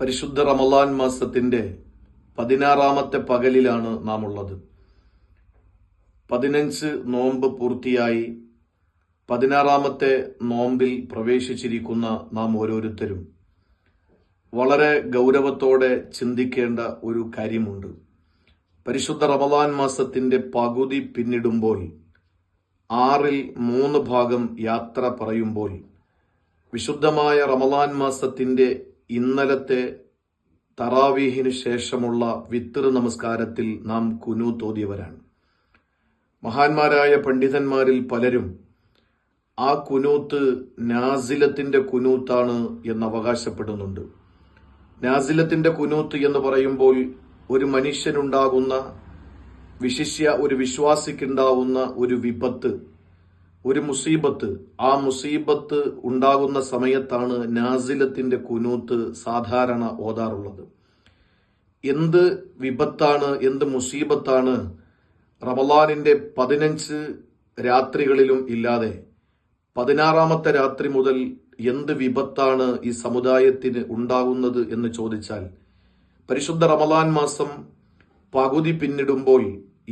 പരിശുദ്ധ റമലാൻ മാസത്തിന്റെ പതിനാറാമത്തെ പകലിലാണ് നാം ഉള്ളത് പതിനഞ്ച് നോമ്പ് പൂർത്തിയായി പതിനാറാമത്തെ നോമ്പിൽ പ്രവേശിച്ചിരിക്കുന്ന നാം ഓരോരുത്തരും വളരെ ഗൗരവത്തോടെ ചിന്തിക്കേണ്ട ഒരു കാര്യമുണ്ട്. പരിശുദ്ധ റമദാൻ മാസത്തിന്റെ പകുതി പിന്നിടുമ്പോൾ ആറിൽ മൂന്ന് ഭാഗം യാത്ര പറയുമ്പോൾ വിശുദ്ധമായ റമദാൻ മാസത്തിന്റെ ഇന്നലത്തെ തറാവീഹിന് ശേഷമുള്ള വിത്തർ നമസ്കാരത്തിൽ നാം കുനു തോതിയവരാണ്. മഹാന്മാരായ പണ്ഡിതന്മാരിൽ പലരും ആ കുനൂത്ത് നാസിലത്തിന്റെ കുനൂത്താണ് എന്ന് അവകാശപ്പെടുന്നുണ്ട്. നാസിലത്തിന്റെ കുനൂത്ത് എന്ന് പറയുമ്പോൾ ഒരു മനുഷ്യനുണ്ടാകുന്ന വിശിഷ്യ ഒരു വിശ്വാസിക്കുണ്ടാവുന്ന ഒരു വിപത്ത് ഒരു മുസീബത്ത് ആ മുസീബത്ത് ഉണ്ടാകുന്ന സമയത്താണ് നാസിലത്തിന്റെ കുനൂത്ത് സാധാരണ ഓതാറുള്ളത്. എന്ത് വിപത്താണ് എന്ത് മുസീബത്താണ് റമലാനിന്റെ പതിനഞ്ച് രാത്രികളിലും ഇല്ലാതെ പതിനാറാമത്തെ രാത്രി മുതൽ എന്ത് വിപത്താണ് ഈ സമുദായത്തിന് ഉണ്ടാകുന്നത് എന്ന് ചോദിച്ചാൽ പരിശുദ്ധ റമലാൻ മാസം പകുതി പിന്നിടുമ്പോൾ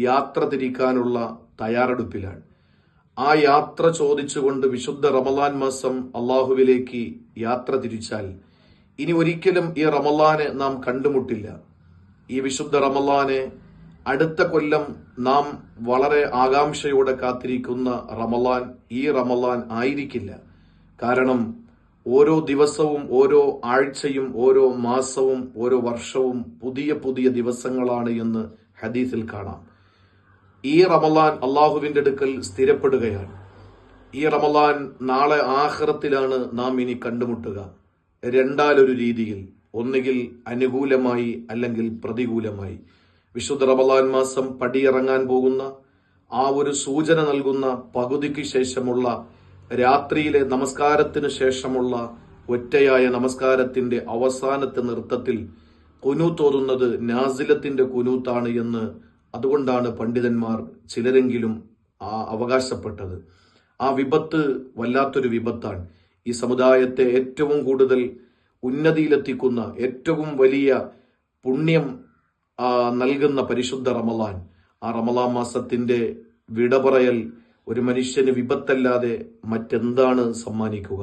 യാത്ര തിരിക്കാനുള്ള തയ്യാറെടുപ്പിലാണ്. ആ യാത്ര ചോദിച്ചുകൊണ്ട് വിശുദ്ധ റമലാൻ മാസം അള്ളാഹുവിലേക്ക് യാത്ര തിരിച്ചാൽ ഇനി ഒരിക്കലും ഈ റമലാനെ നാം കണ്ടുമുട്ടില്ല. ഈ വിശുദ്ധ റമലാനെ അടുത്ത കൊല്ലം നാം വളരെ ആകാംക്ഷയോടെ കാത്തിരിക്കുന്ന റമലാൻ ഈ റമലാൻ ആയിരിക്കില്ല. കാരണം ഓരോ ദിവസവും ഓരോ ആഴ്ചയും ഓരോ മാസവും ഓരോ വർഷവും പുതിയ പുതിയ ദിവസങ്ങളാണ് എന്ന് ഹദീസിൽ കാണാം. ഈ റമലാൻ അള്ളാഹുവിന്റെ അടുക്കൽ സ്ഥിരപ്പെടുകയാണ്. ഈ റമലാൻ നാളെ ആഹ്റത്തിലാണ് നാം ഇനി കണ്ടുമുട്ടുക. രണ്ടാലൊരു രീതിയിൽ. ഒന്നുകിൽ അനുകൂലമായി അല്ലെങ്കിൽ പ്രതികൂലമായി. വിശുദ്ധ റമലാൻ മാസം പടിയിറങ്ങാൻ പോകുന്ന ആ ഒരു സൂചന നൽകുന്ന പകുതിക്ക് ശേഷമുള്ള രാത്രിയിലെ നമസ്കാരത്തിന് ശേഷമുള്ള ഒറ്റയായ നമസ്കാരത്തിന്റെ അവസാനത്തെ നൃത്തത്തിൽ കുനൂത്തോതുന്നത് നാസിലത്തിന്റെ കുനൂത്താണ് എന്ന് അതുകൊണ്ടാണ് പണ്ഡിതന്മാർ ചിലരെങ്കിലും ആ അവകാശപ്പെട്ടത്. ആ വിപത്ത് വല്ലാത്തൊരു വിപത്താണ്. ഈ സമുദായത്തെ ഏറ്റവും കൂടുതൽ ഉന്നതിയിലെത്തിക്കുന്ന ഏറ്റവും വലിയ പുണ്യം നൽകുന്ന പരിശുദ്ധ റമലാൻ ആ റമലാൻ മാസത്തിന്റെ വിടപറയൽ ഒരു മനുഷ്യന് വിപത്തല്ലാതെ മറ്റെന്താണ് സമ്മാനിക്കുക?